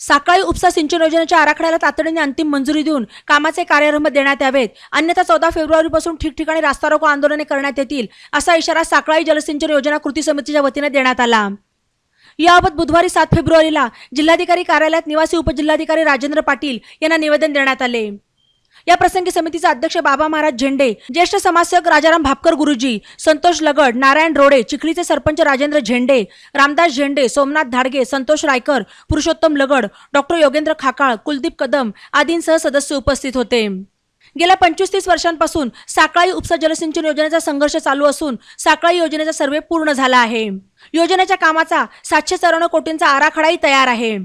साकाळी उपसा सिंचन योजनेच्या आराखड्याला तातडीने अंतिम मंजुरी देऊन कामाचे कार्यारंभ देण्यात यावेत. अन्यथा चौदा फेब्रुवारीपासून ठिकठिकाणी रास्ता रोको आंदोलने करण्यात येतील असा इशारा साकळाई जलसिंचन योजना कृती समितीच्या वतीने देण्यात आला. याबाबत बुधवारी सात फेब्रुवारीला जिल्हाधिकारी कार्यालयात निवासी उपजिल्हाधिकारी राजेंद्र पाटील यांना निवेदन देण्यात आले. या प्रसंगी समितीचे अध्यक्ष बाबा महाराज झेंडे ज्येष्ठ समाजसेवक राजाराम भापकर गुरुजी संतोष लगड नारायण रोडे चिखलीचे सरपंच राजेंद्र झेंडे रामदास झेंडे सोमनाथ धाडगे संतोष रायकर पुरुषोत्तम लगड डॉक्टर योगेंद्र खाकाळ कुलदीप कदम आदींसह सदस्य उपस्थित होते. गेल्या पंचवीस तीस वर्षांपासून साकळाई उपसा जलसिंचन योजनेचा संघर्ष चालू असून साकळाई योजनेचा सर्वे पूर्ण झाला आहे. योजनेच्या कामाचा सातशे चौऱ्याण्णव कोटींचा आराखडाही तयार आहे.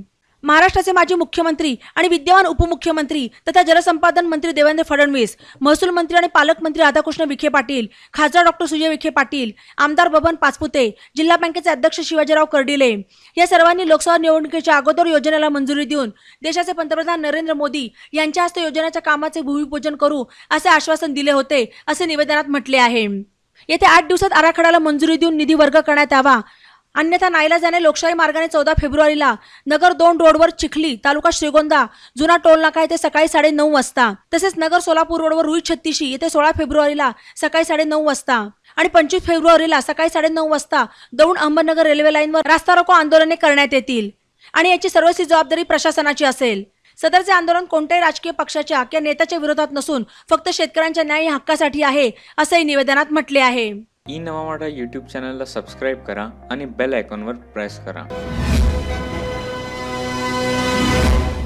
महाराष्ट्राचे माजी मुख्यमंत्री आणि विद्यमान उपमुख्यमंत्री तथा जलसंपादन मंत्री देवेंद्र फडणवीस महसूल मंत्री आणि पालकमंत्री राधाकृष्ण विखे पाटील खासदार डॉक्टर सुजय विखे पाटील आमदार बबन पाचपुते जिल्हा बँकेचे अध्यक्ष शिवाजीराव कर्डिले या सर्वांनी लोकसभा निवडणुकीच्या अगोदर योजनेला मंजुरी देऊन देशाचे पंतप्रधान नरेंद्र मोदी यांच्या हस्ते योजनेच्या कामाचे भूमिपूजन करू असे आश्वासन दिले होते असे निवेदनात म्हटले आहे. येत्या आठ दिवसात आराखड्याला मंजुरी देऊन निधी वर्ग करण्यात यावा अन्यथा नाईलाजाने लोकशाही मार्गाने चौदा फेब्रुवारीला नगर दोन रोडवर चिखली तालुका श्रीगोंदा जुना टोल नाका येथे सकाळी साडे नऊ वाजता. तसेच नगर सोलापूर रोडवर रुई छत्तीशी येथे सोळा फेब्रुवारीला सकाळी साडे नऊ वाजता. आणि पंचवीस फेब्रुवारीला सकाळी साडे नऊ वाजता दौंड अहमदनगर रेल्वे लाईनवर रास्ता रोको आंदोलने करण्यात येतील. आणि याची सर्वस्वी जबाबदारी प्रशासनाची असेल. सदरचे आंदोलन कोणत्याही राजकीय पक्षाच्या किंवा नेत्याच्या विरोधात नसून फक्त शेतकऱ्यांच्या न्याय हक्कासाठी आहे असंही निवेदनात म्हटले आहे. ई नवामाडा यूट्यूब चॅनलला सबस्क्राईब करा आणि बेल आयकॉनवर प्रेस करा.